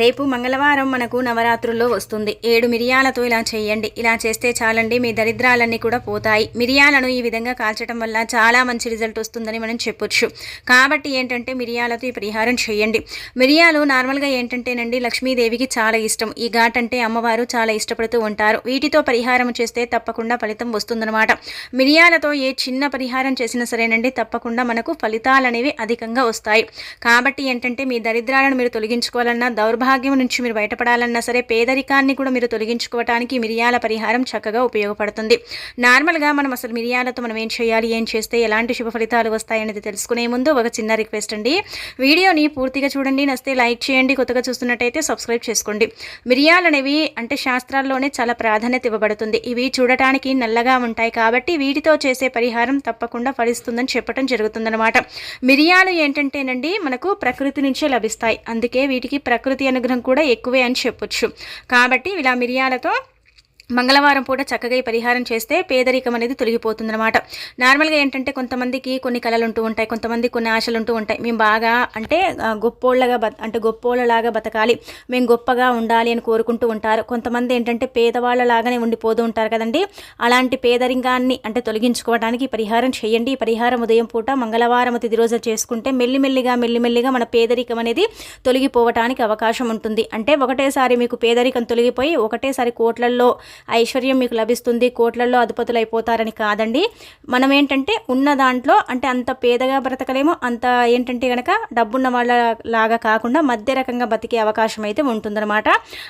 రేపు మంగళవారం మనకు నవరాత్రుల్లో వస్తుంది. ఏడు మిరియాలతో ఇలా చేయండి. ఇలా చేస్తే చాలండి మీ దరిద్రాలన్నీ కూడా పోతాయి. మిరియాలను ఈ విధంగా కాల్చడం వల్ల చాలా మంచి రిజల్ట్ వస్తుందని మనం చెప్పొచ్చు. కాబట్టి ఏంటంటే మిరియాలతో ఈ పరిహారం చేయండి. మిరియాలు నార్మల్గా ఏంటంటేనండి లక్ష్మీదేవికి చాలా ఇష్టం. ఈ ఘాట్ అంటే అమ్మవారు చాలా ఇష్టపడుతూ ఉంటారు. వీటితో పరిహారం చేస్తే తప్పకుండా ఫలితం వస్తుందన్నమాట. మిరియాలతో ఏ చిన్న పరిహారం చేసినా సరేనండి తప్పకుండా మనకు ఫలితాలు అనేవి అధికంగా వస్తాయి. కాబట్టి ఏంటంటే మీ దరిద్రాలను మీరు తొలగించుకోవాలన్నా దౌర్భాగ్యం నుంచి మీరు బయటపడాలన్నా సరే పేదరికాన్ని కూడా మీరు తొలగించుకోవటానికి మిరియాల పరిహారం చక్కగా ఉపయోగపడుతుంది. నార్మల్గా మనం అసలు మిరియాలతో మనం ఏం చేయాలి ఏం చేస్తే ఎలాంటి శుభ ఫలితాలు వస్తాయనేది తెలుసుకునే ముందు ఒక చిన్న రిక్వెస్ట్ అండి. వీడియోని పూర్తిగా చూడండి నస్తే లైక్ చేయండి కొత్తగా చూస్తున్నట్టయితే సబ్స్క్రైబ్ చేసుకోండి. మిరియాలు అనేవి అంటే శాస్త్రాల్లోనే చాలా ప్రాధాన్యత ఇవ్వబడుతుంది. ఇవి చూడటానికి నల్లగా ఉంటాయి కాబట్టి వీటితో చేసే పరిహారం తప్పకుండా ఫలిస్తుందని చెప్పడం జరుగుతుందన్నమాట. మిరియాలు ఏంటంటేనండి మనకు ప్రకృతి నుంచే లభిస్తాయి. అందుకే వీటికి ప్రకృతి అనుగ్రహం కూడా ఎక్కువే అని చెప్పొచ్చు. కాబట్టి ఇలా మిరియాలతో మంగళవారం పూట చక్కగా ఈ పరిహారం చేస్తే పేదరికం అనేది తొలగిపోతుందన్నమాట. నార్మల్గా ఏంటంటే కొంతమందికి కొన్ని కళలు ఉంటూ ఉంటాయి కొంతమంది కొన్ని ఆశలు ఉంటూ ఉంటాయి. మేము బాగా అంటే గొప్పోళ్ళగా బత అంటే గొప్పోళ్ళలాగా బతకాలి. మేము గొప్పగా ఉండాలి అని కోరుకుంటూ ఉంటారు. కొంతమంది ఏంటంటే పేదవాళ్ళలాగానే ఉండిపోతూ ఉంటారు కదండి. అలాంటి పేదరికాన్ని అంటే తొలగించుకోవడానికి పరిహారం చేయండి. ఈ పరిహారం ఉదయం పూట మంగళవారం తిది రోజు చేసుకుంటే మెల్లిమెల్లిగా మెల్లిమెల్లిగా మన పేదరికం అనేది తొలగిపోవటానికి అవకాశం ఉంటుంది. అంటే ఒకటేసారి మీకు పేదరికం తొలగిపోయి ఒకటేసారి కోట్లల్లో ఐశ్వర్యం మీకు లభిస్తుంది కోట్లల్లో అధిపతులు అయిపోతారని కాదండి. మనం ఏంటంటే ఉన్న దాంట్లో అంటే అంత పేదగా బ్రతకలేము అంత ఏంటంటే కనుక డబ్బున్న వాళ్ళ లాగా కాకుండా మధ్య రకంగా బతికే అవకాశం అయితే ఉంటుందన్నమాట.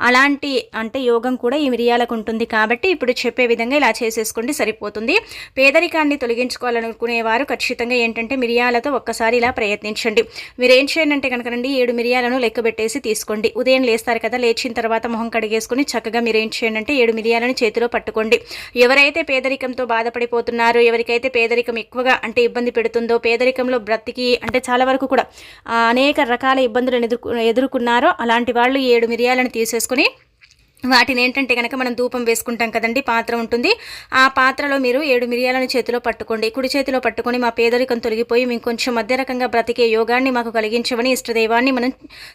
అలాంటి అంటే యోగం కూడా ఈ మిరియాలకు ఉంటుంది కాబట్టి ఇప్పుడు చెప్పే విధంగా ఇలా చేసేసుకోండి సరిపోతుంది. పేదరికాన్ని తొలగించుకోవాలనుకునేవారు ఖచ్చితంగా ఏంటంటే మిరియాలతో ఒక్కసారి ఇలా ప్రయత్నించండి. మీరు ఏం చేయండి అంటే కనుకనండి ఏడు మిరియాలను లెక్క పెట్టేసి తీసుకోండి. ఉదయం లేస్తారు కదా లేచిన తర్వాత మొహం కడిగేసుకుని చక్కగా మీరు ఏం చేయండి అంటే ఏడు మిరియాలు మిరియాలను చేతిలో పట్టుకోండి. ఎవరైతే పేదరికంతో బాధపడిపోతున్నారో ఎవరికైతే పేదరికం ఎక్కువగా అంటే ఇబ్బంది పెడుతుందో పేదరికంలో బ్రతికి అంటే చాలా వరకు కూడా అనేక రకాల ఇబ్బందులను ఎదుర్కొ ఎదుర్కొన్నారో అలాంటి వాళ్ళు ఏడు మిరియాలను తీసేసుకుని వాటిని ఏంటంటే కనుక మనం ధూపం వేసుకుంటాం కదండి పాత్ర ఉంటుంది. ఆ పాత్రలో మీరు ఏడు మిరియాలను చేతిలో పట్టుకోండి. కుడి చేతిలో పట్టుకొని మా పేదరికం తొలగిపోయి మేము కొంచెం మధ్య రకంగా బ్రతికే యోగాన్ని మాకు కలిగించమని ఇష్టదైవాన్ని మనం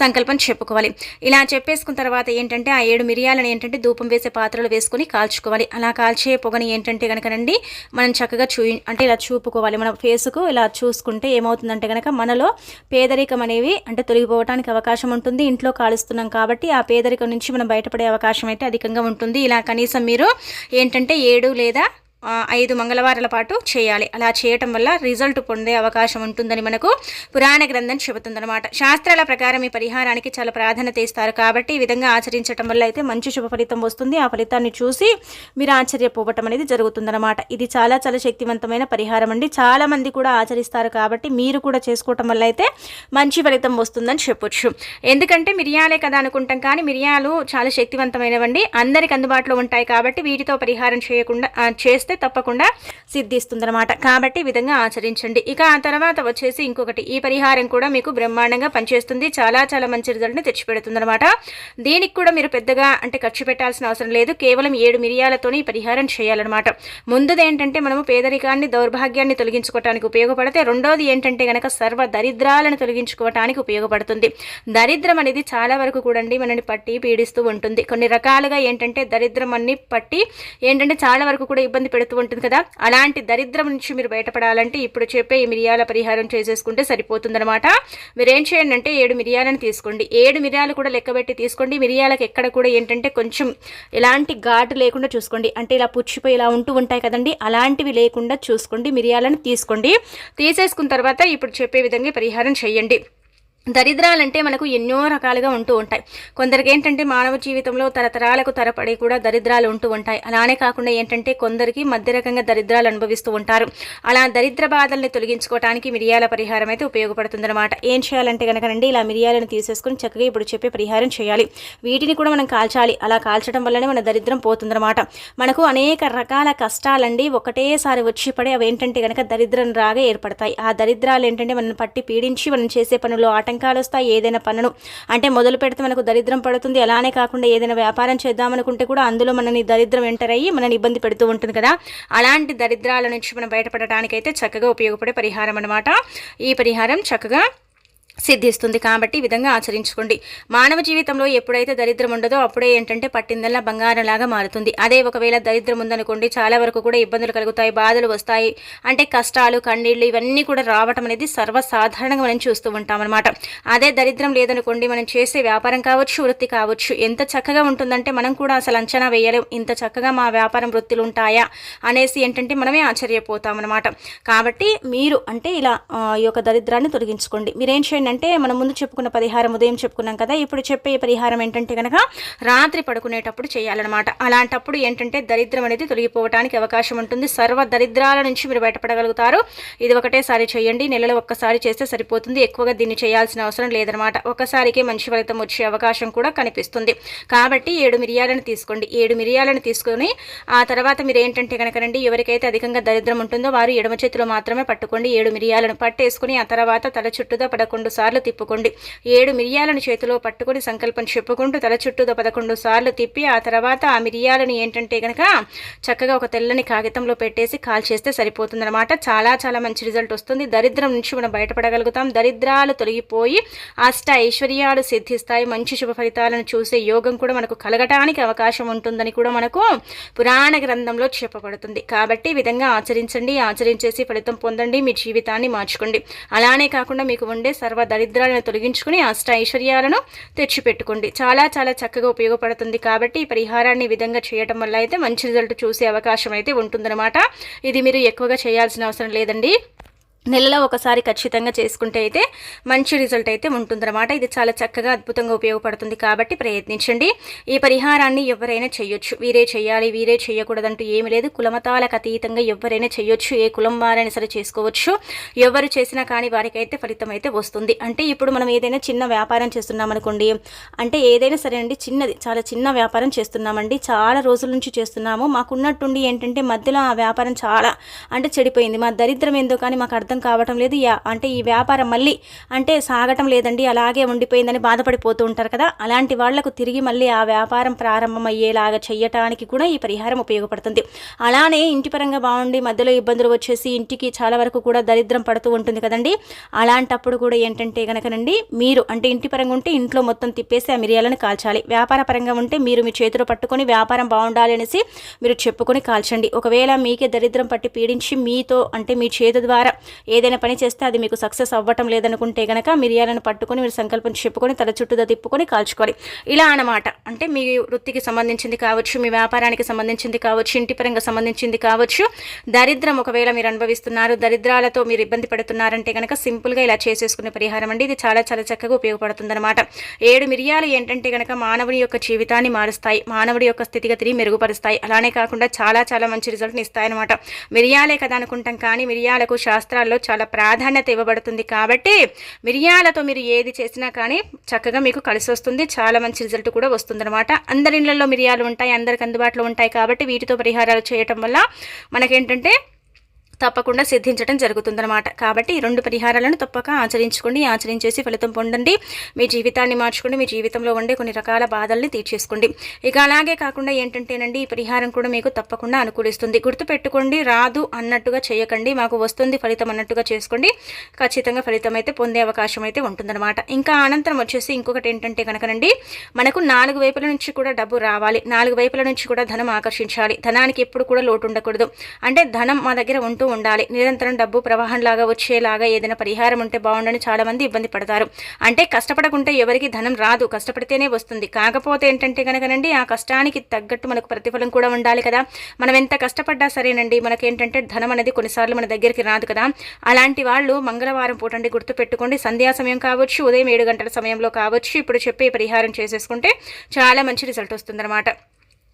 సంకల్పం చెప్పుకోవాలి. ఇలా చెప్పేసుకున్న తర్వాత ఏంటంటే ఆ ఏడు మిరియాలను ఏంటంటే ధూపం వేసే పాత్రలు వేసుకొని కాల్చుకోవాలి. అలా కాల్చే పొగని ఏంటంటే కనుకనండి మనం చక్కగా చూ అంటే ఇలా చూపుకోవాలి. మన ఫేస్కు ఇలా చూసుకుంటే ఏమవుతుందంటే కనుక మనలో పేదరికం అనేవి అంటే తొలగిపోవడానికి అవకాశం ఉంటుంది. ఇంట్లో కాలుస్తున్నాం కాబట్టి ఆ పేదరికం నుంచి మనం బయటపడే అవకాశం అయితే అధికంగా ఉంటుంది. ఇలా కనీసం మీరు ఏంటంటే ఏడు లేదా ఐదు మంగళవారాల పాటు చేయాలి. అలా చేయటం వల్ల రిజల్ట్ పొందే అవకాశం ఉంటుందని మనకు పురాణ గ్రంథం చెబుతుందన్నమాట. శాస్త్రాల ప్రకారం ఈ పరిహారానికి చాలా ప్రాధాన్యత ఇస్తారు. కాబట్టి ఈ విధంగా ఆచరించడం వల్ల అయితే మంచి శుభ ఫలితం వస్తుంది. ఆ ఫలితాన్ని చూసి మీరు ఆశ్చర్యపోవటం అనేది జరుగుతుందన్నమాట. ఇది చాలా చాలా శక్తివంతమైన పరిహారం అండి. చాలామంది కూడా ఆచరిస్తారు కాబట్టి మీరు కూడా చేసుకోవటం వల్ల అయితే మంచి ఫలితం వస్తుందని చెప్పొచ్చు. ఎందుకంటే మిరియాలే కదా అనుకుంటాం. కానీ మిరియాలు చాలా శక్తివంతమైనవండి. అందరికి అందుబాటులో ఉంటాయి కాబట్టి వీటితో పరిహారం చేయకుండా చేస్తే చేస్తే తప్పకుండా సిద్ధిస్తుందన్నమాట. కాబట్టి ఈ విధంగా ఆచరించండి. ఇక ఆ తర్వాత వచ్చేసి ఇంకొకటి. ఈ పరిహారం కూడా మీకు బ్రహ్మాండంగా పనిచేస్తుంది. చాలా చాలా మంచి రిజల్ట్ని తెచ్చిపెడుతుందన్నమాట. దీనికి కూడా మీరు పెద్దగా అంటే ఖర్చు పెట్టాల్సిన అవసరం లేదు. కేవలం ఏడు మిరియాలతోనే ఈ పరిహారం చేయాలన్నమాట. ముందుది ఏంటంటే మనము పేదరికాన్ని దౌర్భాగ్యాన్ని తొలగించుకోవటానికి ఉపయోగపడితే రెండోది ఏంటంటే కనుక సర్వ దరిద్రాలను తొలగించుకోవటానికి ఉపయోగపడుతుంది. దరిద్రం అనేది చాలా వరకు కూడా అండి మనని పట్టి పీడిస్తూ ఉంటుంది. కొన్ని రకాలుగా ఏంటంటే దరిద్రం అన్ని పట్టి ఏంటంటే చాలా వరకు కూడా ఇబ్బంది పెడుతూ ఉంటుంది కదా. అలాంటి దరిద్రం నుంచి మీరు బయటపడాలంటే ఇప్పుడు చెప్పే ఈ మిరియాల పరిహారం చేసేసుకుంటే సరిపోతుందన్నమాట. మీరు ఏం చేయండి అంటే ఏడు మిరియాలను తీసుకోండి. ఏడు మిరియాలు కూడా లెక్కబెట్టి తీసుకోండి. మిరియాలకు ఎక్కడ కూడా ఏంటంటే కొంచెం ఎలాంటి ఘాటు లేకుండా చూసుకోండి. అంటే ఇలా పుచ్చిపోయి ఇలా ఉంటూ ఉంటాయి కదండి. అలాంటివి లేకుండా చూసుకోండి. మిరియాలను తీసుకోండి. తీసేసుకున్న తర్వాత ఇప్పుడు చెప్పే విధంగా పరిహారం చేయండి. దరిద్రాలంటే మనకు ఎన్నో రకాలుగా ఉంటూ ఉంటాయి. కొందరికి ఏంటంటే మానవ జీవితంలో తరతరాలకు తరపడి కూడా దరిద్రాలు ఉంటూ ఉంటాయి. అలానే కాకుండా ఏంటంటే కొందరికి మధ్య రకంగా దరిద్రాలు అనుభవిస్తూ ఉంటారు. అలా దరిద్ర బాధల్ని తొలగించుకోవడానికి మిరియాల పరిహారం అయితే ఉపయోగపడుతుందన్నమాట. ఏం చేయాలంటే కనుకనండి ఇలా మిరియాలను తీసేసుకొని చక్కగా ఇప్పుడు చెప్పే పరిహారం చేయాలి. వీటిని కూడా మనం కాల్చాలి. అలా కాల్చడం వల్లనే మన దరిద్రం పోతుందన్నమాట. మనకు అనేక రకాల కష్టాలండి. ఒకటేసారి వచ్చి పడి అవి ఏంటంటే కనుక దరిద్రం రాగా ఏర్పడతాయి. ఆ దరిద్రాలు ఏంటంటే మనం పట్టి పీడించి మనం చేసే పనులు ఆట ఆటంకాలు వస్తాయి ఏదైనా పనును అంటే మొదలు పెడితే మనకు దరిద్రం పడుతుంది. అలానే కాకుండా ఏదైనా వ్యాపారం చేద్దామనుకుంటే కూడా అందులో మనని దరిద్రం ఎంటర్ అయ్యి మనని ఇబ్బంది పెడుతూ ఉంటుంది కదా. అలాంటి దరిద్రాల నుంచి మనం బయటపడటానికైతే చక్కగా ఉపయోగపడే పరిహారం అనమాట ఈ పరిహారం చక్కగా సిద్ధిస్తుంది. కాబట్టి ఈ విధంగా ఆచరించుకోండి. మానవ జీవితంలో ఎప్పుడైతే దరిద్రం ఉండదో అప్పుడే ఏంటంటే పట్టిందల్లా బంగారంలాగా మారుతుంది. అదే ఒకవేళ దరిద్రం ఉందనుకోండి చాలా వరకు కూడా ఇబ్బందులు కలుగుతాయి బాధలు వస్తాయి. అంటే కష్టాలు కన్నీళ్ళు ఇవన్నీ కూడా రావటం అనేది సర్వసాధారణంగా మనం చూస్తూ ఉంటాం అనమాట అదే దరిద్రం లేదనుకోండి మనం చేసే వ్యాపారం కావచ్చు వృత్తి కావచ్చు ఎంత చక్కగా ఉంటుందంటే మనం కూడా అసలు అంచనా వేయలేం. ఇంత చక్కగా మా వ్యాపారం వృత్తులు ఉంటాయా అనేసి ఏంటంటే మనమే ఆశ్చర్యపోతాం అనమాట కాబట్టి మీరు అంటే ఇలా ఈ యొక్క దరిద్రాన్ని తొలగించుకోండి. మీరేం చేయండి అంటే మనం ముందు చెప్పుకున్న పరిహారం ఉదయం చెప్పుకున్నాం కదా ఇప్పుడు చెప్పే పరిహారం ఏంటంటే కనుక రాత్రి పడుకునేటప్పుడు చేయాలన్నమాట. అలాంటప్పుడు ఏంటంటే దరిద్రం అనేది తొలగిపోవడానికి అవకాశం ఉంటుంది. సర్వ దరిద్రాల నుంచి మీరు బయటపడగలుగుతారు. ఇది ఒకటేసారి చేయండి. నెలలో ఒక్కసారి చేస్తే సరిపోతుంది. ఎక్కువగా దీన్ని చేయాల్సిన అవసరం లేదనమాట ఒకసారికే మంచి ఫలితం వచ్చే అవకాశం కూడా కనిపిస్తుంది. కాబట్టి ఏడు మిరియాలను తీసుకోండి. ఏడు మిరియాలను తీసుకొని ఆ తర్వాత మీరు ఏంటంటే కనుక రండి ఎవరికైతే అధికంగా దరిద్రం ఉంటుందో వారు ఎడమ చేతిలో మాత్రమే పట్టుకోండి. ఏడు మిరియాలను పట్టేసుకుని ఆ తర్వాత తల చుట్టూదా పదకొండు సార్లు తిప్పుకోండి. ఏడు మిరియాలను చేతిలో పట్టుకొని సంకల్పం చెప్పుకుంటూ తల చుట్టూతో పదకొండు సార్లు తిప్పి ఆ తర్వాత ఆ మిరియాలను ఏంటంటే కనుక చక్కగా ఒక తెల్లని కాగితంలో పెట్టేసి కాల్ చేస్తే సరిపోతుందన్నమాట. చాలా చాలా మంచి రిజల్ట్ వస్తుంది. దరిద్రం నుంచి మనం బయటపడగలుగుతాం. దరిద్రాలు తొలగిపోయి అష్ట ఐశ్వర్యాలు సిద్ధిస్తాయి. మంచి శుభ ఫలితాలను చూసే యోగం కూడా మనకు కలగటానికి అవకాశం ఉంటుందని కూడా మనకు పురాణ గ్రంథంలో చెప్పబడుతుంది. కాబట్టి ఈ విధంగా ఆచరించండి. ఆచరించేసి ఫలితం పొందండి. మీ జీవితాన్ని మార్చుకోండి. అలానే కాకుండా మీకు ఉండే సర్వ దరిద్రాలను తొలగించుకుని అష్ట ఐశ్వర్యాలను తెచ్చిపెట్టుకోండి. చాలా చాలా చక్కగా ఉపయోగపడుతుంది కాబట్టి ఈ పరిహారాన్ని ఈ విధంగా చేయటం వల్ల అయితే మంచి రిజల్ట్ చూసే అవకాశం అయితే ఉంటుందన్నమాట. ఇది మీరు ఎక్కువగా చేయాల్సిన అవసరం లేదండి. నెలలో ఒకసారి ఖచ్చితంగా చేసుకుంటే అయితే మంచి రిజల్ట్ అయితే ఉంటుందన్నమాట. ఇది చాలా చక్కగా అద్భుతంగా ఉపయోగపడుతుంది కాబట్టి ప్రయత్నించండి. ఈ పరిహారాన్ని ఎవరైనా చేయొచ్చు. వీరే చేయాలి వీరే చేయకూడదంటూ ఏమి లేదు. కులమతాలకు అతీతంగా ఎవరైనా చేయొచ్చు. ఏ కులం వారైనా సరే చేసుకోవచ్చు. ఎవరు చేసినా కానీ వారికైతే ఫలితం అయితే వస్తుంది. అంటే ఇప్పుడు మనం ఏదైనా చిన్న వ్యాపారం చేస్తున్నాం అనుకోండి అంటే ఏదైనా సరే అండి చిన్నది చాలా చిన్న వ్యాపారం చేస్తున్నామండి. చాలా రోజుల నుంచి చేస్తున్నాము. మాకున్నట్టుండి ఏంటంటే మధ్యలో ఆ వ్యాపారం చాలా అంటే చెడిపోయింది. మా దరిద్రం ఏందో కానీ మాకు అర్థం కావటం లేదు. అంటే ఈ వ్యాపారం మళ్ళీ అంటే సాగటం లేదండి. అలాగే ఉండిపోయిందని బాధపడిపోతూ ఉంటారు కదా. అలాంటి వాళ్ళకు తిరిగి మళ్ళీ ఆ వ్యాపారం ప్రారంభం అయ్యేలాగా చేయటానికి కూడా ఈ పరిహారం ఉపయోగపడుతుంది. అలానే ఇంటి పరంగా బాగుండి మధ్యలో ఇబ్బందులు వచ్చేసి ఇంటికి చాలా వరకు కూడా దరిద్రం పడుతూ ఉంటుంది కదండి. అలాంటప్పుడు కూడా ఏంటంటే కనుకనండి మీరు అంటే ఇంటి పరంగా ఉంటే ఇంట్లో మొత్తం తిప్పేసి ఆ మిరియాలను కాల్చాలి. వ్యాపార పరంగా ఉంటే మీరు మీ చేతిలో పట్టుకొని వ్యాపారం బాగుండాలి అనేసి మీరు చెప్పుకొని కాల్చండి. ఒకవేళ మీకే దరిద్రం పట్టి పీడించి మీతో అంటే మీ చేతి ద్వారా ఏదైనా పని చేస్తే అది మీకు సక్సెస్ అవ్వటం లేదనుకుంటే కనుక మిరియాలను పట్టుకొని మీరు సంకల్పం చెప్పుకొని తల చుట్టూదా తిప్పుకొని కాల్చుకోవాలి. ఇలా అనమాట అంటే మీ వృత్తికి సంబంధించింది కావచ్చు మీ వ్యాపారానికి సంబంధించింది కావచ్చు ఇంటి పరంగా సంబంధించింది కావచ్చు దరిద్రం ఒకవేళ మీరు అనుభవిస్తున్నారు దరిద్రాలతో మీరు ఇబ్బంది పడుతున్నారంటే కనుక సింపుల్గా ఇలా చేసేసుకునే పరిహారం అండి. ఇది చాలా చాలా చక్కగా ఉపయోగపడుతుందన్నమాట. ఏడు మిరియాలు ఏంటంటే కనుక మానవుని యొక్క జీవితాన్ని మారుస్తాయి మానవుడి యొక్క స్థితిగతిని మెరుగుపరుస్తాయి. అలానే కాకుండా చాలా చాలా మంచి రిజల్ట్ని ఇస్తాయన్నమాట. మిరియాలే కదా అనుకుంటాం కానీ మిరియాలకు శాస్త్రాలు శాస్త్రాల్లో చాలా ప్రాధాన్యత ఇవ్వబడుతుంది కాబట్టి మిరియాలతో మీరు ఏది చేసినా కానీ చక్కగా మీకు కలిసి వస్తుంది. చాలా మంచి రిజల్ట్ కూడా వస్తుందన్నమాట. అందరి ఇళ్ళలో మిరియాలు ఉంటాయి అందరికి అందుబాటులో ఉంటాయి కాబట్టి వీటితో పరిహారాలు చేయటం వల్ల మనకేంటంటే తప్పకుండా సిద్ధించడం జరుగుతుందన్నమాట. కాబట్టి ఈ రెండు పరిహారాలను తప్పక ఆచరించుకోండి ఆచరించేసి ఫలితం పొందండి. మీ జీవితాన్ని మార్చుకోండి మీ జీవితంలో ఉండే కొన్ని రకాల బాధల్ని తీర్చేసుకోండి. ఇక అలాగే కాకుండా ఏంటంటేనండి ఈ పరిహారం కూడా మీకు తప్పకుండా అనుకూలిస్తుంది. గుర్తుపెట్టుకోండి రాదు అన్నట్టుగా చేయకండి మాకు వస్తుంది ఫలితం అన్నట్టుగా చేసుకోండి. ఖచ్చితంగా ఫలితం అయితే పొందే అవకాశం అయితే ఉంటుందన్నమాట. ఇంకా అనంతరం వచ్చేసి ఇంకొకటి ఏంటంటే కనుకనండి మనకు నాలుగు వైపుల నుంచి కూడా డబ్బు రావాలి. నాలుగు వైపుల నుంచి కూడా ధనం ఆకర్షించాలి. ధనానికి ఎప్పుడు కూడా లోటు ఉండకూడదు. అంటే ధనం మా దగ్గర ఉంటూ ఉండాలి. నిరంతరం డబ్బు ప్రవాహంలాగా వచ్చేలాగా ఏదైనా పరిహారం ఉంటే బాగుండని చాలామంది ఇబ్బంది పడతారు. అంటే కష్టపడకుంటే ఎవరికి ధనం రాదు. కష్టపడితేనే వస్తుంది. కాకపోతే ఏంటంటే కనుకనండి ఆ కష్టానికి తగ్గట్టు మనకు ప్రతిఫలం కూడా ఉండాలి కదా. మనం ఎంత కష్టపడ్డా సరేనండి. మనకేంటంటే ధనం అనేది కొన్నిసార్లు మన దగ్గరికి రాదు కదా. అలాంటి వాళ్ళు మంగళవారం పూటండి గుర్తుపెట్టుకోండి. సంధ్యా సమయం కావచ్చు ఉదయం ఏడు గంటల సమయంలో కావచ్చు. ఇప్పుడు చెప్పే పరిహారం చేసేసుకుంటే చాలా మంచి రిజల్ట్ వస్తుందన్నమాట.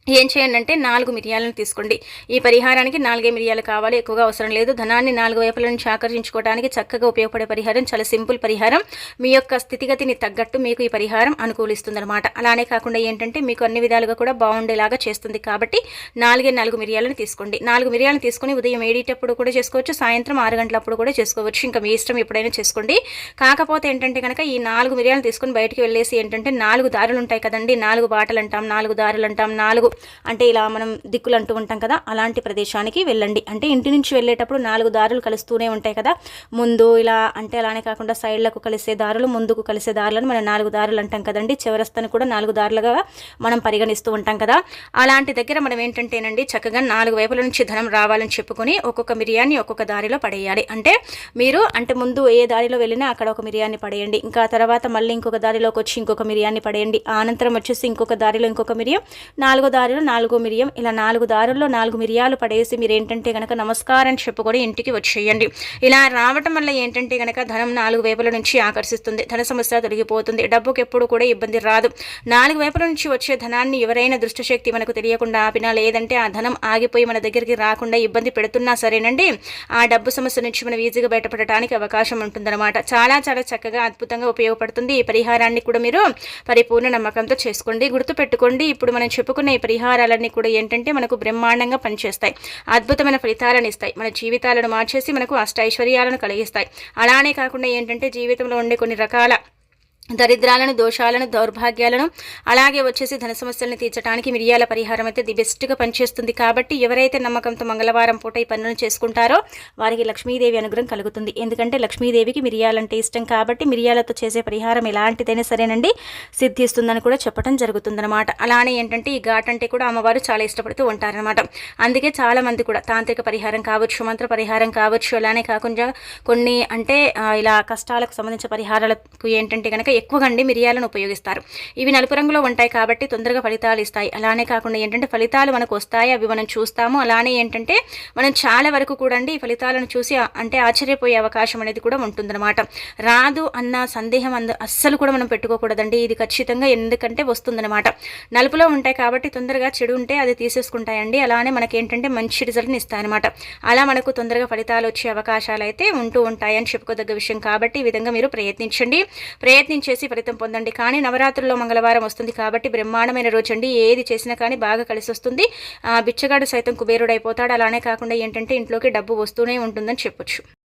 ఏం చేయండి అంటే నాలుగు మిరియాలను తీసుకోండి. ఈ పరిహారానికి నాలుగే మిరియాలు కావాలి ఎక్కువగా అవసరం లేదు. ధనాన్ని నాలుగు వైపుల నుంచి ఆకర్షించుకోవడానికి చక్కగా ఉపయోగపడే పరిహారం చాలా సింపుల్ పరిహారం. మీ యొక్క స్థితిగతిని తగ్గట్టు మీకు ఈ పరిహారం అనుకూలిస్తుందన్నమాట. అలానే కాకుండా ఏంటంటే మీకు అన్ని విధాలుగా కూడా బాగుండేలాగా చేస్తుంది కాబట్టి నాలుగే నాలుగు మిరియాలను తీసుకోండి. నాలుగు మిరియాలను తీసుకుని ఉదయం ఏడేటప్పుడు కూడా చేసుకోవచ్చు సాయంత్రం ఆరు గంటలప్పుడు కూడా చేసుకోవచ్చు. ఇంకా మీ ఇష్టం ఎప్పుడైనా చేసుకోండి. కాకపోతే ఏంటంటే కనుక ఈ నాలుగు మిరియాలను తీసుకుని బయటికి వెళ్ళేసి ఏంటంటే నాలుగు దారులు ఉంటాయి కదండి. నాలుగు బాటలు అంటాం నాలుగు దారులు అంటాం నాలుగు అంటే ఇలా మనం దిక్కులు అంటూ ఉంటాం కదా అలాంటి ప్రదేశానికి వెళ్ళండి. అంటే ఇంటి నుంచి వెళ్ళేటప్పుడు నాలుగు దారులు కలుస్తూనే ఉంటాయి కదా. ముందు ఇలా అంటే అలానే కాకుండా సైడ్లకు కలిసే దారులు ముందుకు కలిసే దారులను మనం నాలుగు దారులు అంటాం కదండి. చివరస్తను కూడా నాలుగు దారులుగా మనం పరిగణిస్తూ ఉంటాం కదా. అలాంటి దగ్గర మనం ఏంటంటేనండి చక్కగా నాలుగు వైపుల నుంచి ధనం రావాలని చెప్పుకొని ఒక్కొక్క మిరియాన్ని ఒక్కొక్క దారిలో పడేయాలి. అంటే మీరు అంటే ముందు ఏ దారిలో వెళ్ళినా అక్కడ ఒక మిరియాన్ని పడేయండి. ఇంకా తర్వాత మళ్ళీ ఇంకొక దారిలోకి వచ్చి ఇంకొక మిరియాన్ని పడేయండి. అనంతరం వచ్చేసి ఇంకొక దారిలో ఇంకొక మిరియం నాలుగో దారిలో నాలుగో మిరియం ఇలా నాలుగు దారుల్లో నాలుగు మిరియాలు పడేసి మీరు ఏంటంటే కనుక నమస్కారం చెప్పుకొని ఇంటికి వచ్చేయండి. ఇలా రావటం వల్ల ఏంటంటే కనుక ధనం నాలుగు వైపుల నుంచి ఆకర్షిస్తుంది ధన సమస్య తొలగిపోతుంది డబ్బుకి ఎప్పుడు కూడా ఇబ్బంది రాదు. నాలుగు వైపుల నుంచి వచ్చే ధనాన్ని ఎవరైనా దృష్టిశక్తి మనకు తెలియకుండా ఆపినా లేదంటే ఆ ధనం ఆగిపోయి మన దగ్గరికి రాకుండా ఇబ్బంది పెడుతున్నా సరేనండి ఆ డబ్బు సమస్య నుంచి మనం ఈజీగా బయటపడటానికి అవకాశం ఉంటుందన్నమాట. చాలా చాలా చక్కగా అద్భుతంగా ఉపయోగపడుతుంది ఈ పరిహారాన్ని కూడా మీరు పరిపూర్ణ నమ్మకంతో చేసుకోండి. గుర్తుపెట్టుకోండి ఇప్పుడు మనం చెప్పుకున్న ఈ పరిహారాలన్నీ కూడా ఏంటంటే మనకు బ్రహ్మాండంగా పనిచేస్తాయి. అద్భుతమైన ఫలితాలను ఇస్తాయి. మన జీవితాలను మార్చేసి మనకు అష్టైశ్వర్యాలను కలిగిస్తాయి. అలానే కాకుండా ఏంటంటే జీవితంలో ఉండే కొన్ని రకాల దరిద్రాలను దోషాలను దౌర్భాగ్యాలను అలాగే వచ్చేసి ధన సమస్యలను తీర్చడానికి మిరియాల పరిహారం అయితే ది బెస్ట్గా పనిచేస్తుంది. కాబట్టి ఎవరైతే నమ్మకంతో మంగళవారం పూట ఈ పనులను చేసుకుంటారో వారికి లక్ష్మీదేవి అనుగ్రహం కలుగుతుంది. ఎందుకంటే లక్ష్మీదేవికి మిరియాలంటే ఇష్టం కాబట్టి మిరియాలతో చేసే పరిహారం ఎలాంటిదైనా సరేనండి సిద్ధిస్తుందని కూడా చెప్పడం జరుగుతుందన్నమాట. అలానే ఏంటంటే ఈ ఘాట్ అంటే కూడా అమ్మవారు చాలా ఇష్టపడుతూ ఉంటారనమాట అందుకే చాలామంది కూడా తాంత్రిక పరిహారం కావచ్చు మంత్ర పరిహారం కావచ్చు అలానే కాకుండా కొన్ని అంటే ఇలా కష్టాలకు సంబంధించిన పరిహారాలకు ఏంటంటే కనుక ఎక్కువగా అండి మిరియాలను ఉపయోగిస్తారు. ఇవి నలుపు రంగులో ఉంటాయి కాబట్టి తొందరగా ఫలితాలు ఇస్తాయి. అలానే కాకుండా ఏంటంటే ఫలితాలు మనకు వస్తాయి అవి మనం చూస్తాము. అలానే ఏంటంటే మనం చాలా వరకు కూడా అండి ఈ ఫలితాలను చూసి అంటే ఆశ్చర్యపోయే అవకాశం అనేది కూడా ఉంటుందన్నమాట. రాదు అన్న సందేహం అంద అస్సలు కూడా మనం పెట్టుకోకూడదండి. ఇది ఖచ్చితంగా ఎందుకంటే వస్తుందన్నమాట. నలుపులో ఉంటాయి కాబట్టి తొందరగా చెడు ఉంటే అది తీసేసుకుంటాయండి. అలానే మనకి ఏంటంటే మంచి రిజల్ట్ని ఇస్తాయన్నమాట. అలా మనకు తొందరగా ఫలితాలు వచ్చే అవకాశాలు అయితే ఉంటూ ఉంటాయని చెప్పుకోదగ్గ విషయం కాబట్టి ఈ విధంగా మీరు ప్రయత్నించండి. ప్రయత్నించి చేసి ఫలితం పొందండి. కానీ నవరాత్రుల్లో మంగళవారం వస్తుంది కాబట్టి బ్రహ్మాండమైన రోజు అండి. ఏది చేసినా కానీ బాగా కలిసి వస్తుంది. బిచ్చగాడు సైతం కుబేరుడైపోతాడు. అలానే కాకుండా ఏంటంటే ఇంట్లోకి డబ్బు వస్తూనే ఉంటుందని చెప్పొచ్చు.